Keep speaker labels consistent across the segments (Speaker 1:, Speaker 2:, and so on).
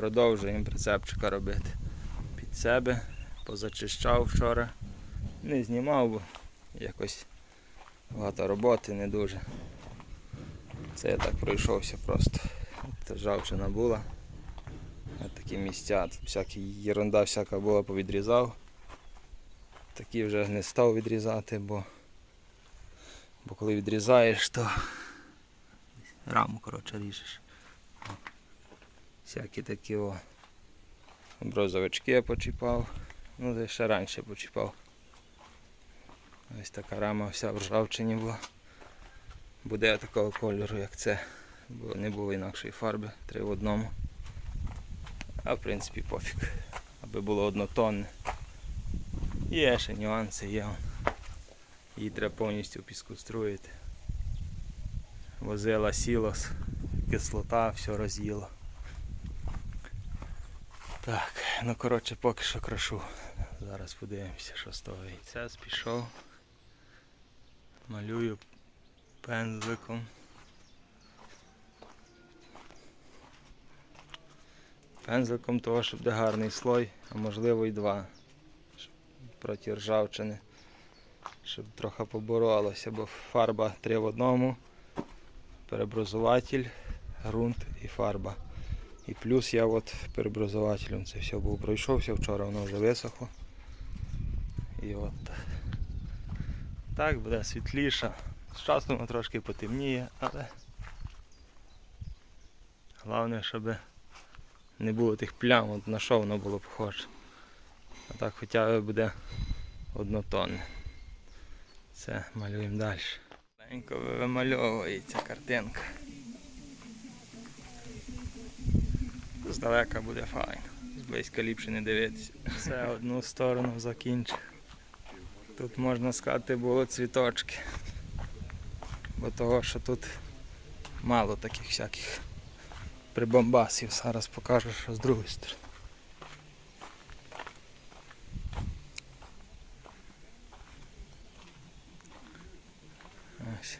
Speaker 1: Продовжуємо прицепчика робити під себе. Позачищав вчора. Не знімав, бо якось багато роботи, не дуже. Це я так пройшовся просто. Та Ржавчина була. От такі місця, тут всякі єрунда всяка була, повідрізав. Такі вже не став відрізати, бо, бо коли відрізаєш, то раму коротше ріжеш. Всякі такі о брозовички я почіпав. Ну, це ще раніше почіпав. Ось така рама вся в ржавчині була. Буде такого кольору, як це. Бо не було інакшої фарби, три в одному. А в принципі пофіг. Аби було однотонне. Є ще нюанси, є. Її треба повністю піскоструїти. Возила сілос, кислота, все роз'їло. Так, ну коротше поки що крашу. Зараз подивимося, що з того яйця пішов. Малюю пензликом. Пензликом того, щоб де гарний слой, а можливо і два. Щоб проти ржавчини. Щоб трохи поборолося, бо фарба три в одному, переброзуватель, ґрунт і фарба. І плюс я от переброзувателем це все був пройшовся, вчора воно вже висохло. І от так буде світліше. З часом воно трошки потемніє, але головне, щоб не було тих плям, от на що воно було похоже. А так хоча б буде однотонне. Це малюємо далі. Маленько вимальовується картинка. Здалека буде файно. Зблизька ліпше не дивитися. Все одну сторону закінчив. Тут можна сказати було цвіточки. Бо того, що тут мало таких всяких прибамбасів. Зараз покажу, що з другої сторони. Ось.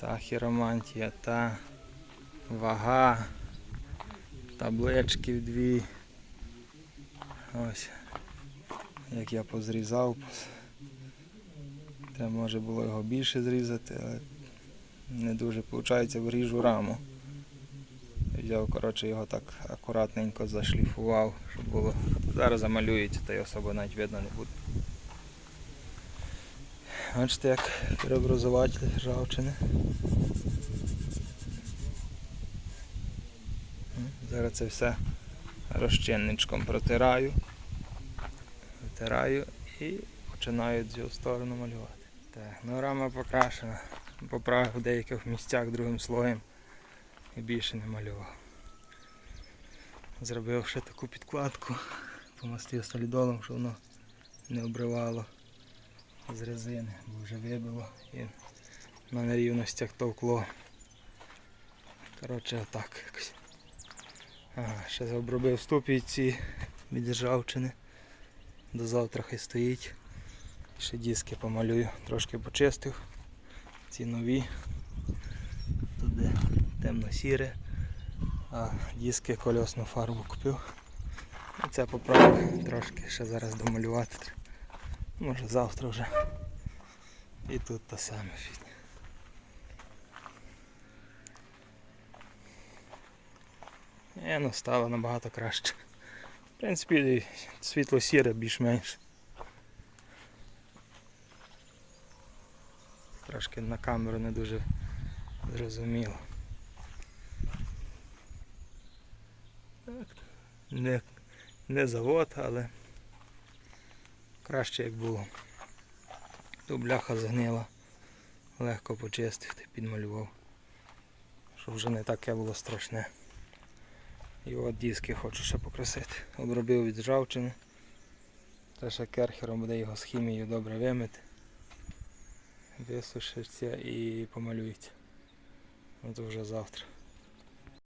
Speaker 1: Та хіромантія, та вага, таблички дві. Ось. Як я позрізав. Треба може було його більше зрізати, але не дуже виходить, вріжу раму. Взяв, коротше, його так акуратненько зашліфував, щоб було. Зараз замалюється, та й особо навіть видно не буде. Бачите, як переобразувати ржавчини. Зараз це все розчинничком протираю. Витираю і починаю цього сторону малювати. Так, ну рама покрашена. Поправив деяких місцях другим слоєм і більше не малював. Зробив ще таку підкладку, помастив солідолом, щоб воно не обривало з резини, бо вже вибило і на нерівностях товкло. Коротше, отак якось. Ага, ще обробив ступійці від ржавчини. До завтра хай стоїть. Ще диски помалюю, трошки почистив. Ці нові. Тут де темно-сіре, а диски кольосну фарбу купив. І це поправив трошки, ще зараз домалювати. Може завтра вже. І тут та саме фігня. Е, ну стало набагато краще. В принципі, світло-сіре більш-менш. Трошки на камеру не дуже зрозуміло. Так, не, не завод, але краще як було. Тут бляха згнила, легко почистив підмалював. Щоб вже не таке було страшне. І от диски хочу ще покрасити. Обробив від ржавчини. Та ще керхером буде його з хімією добре вимити. Висушиться і помалюється. То вже завтра.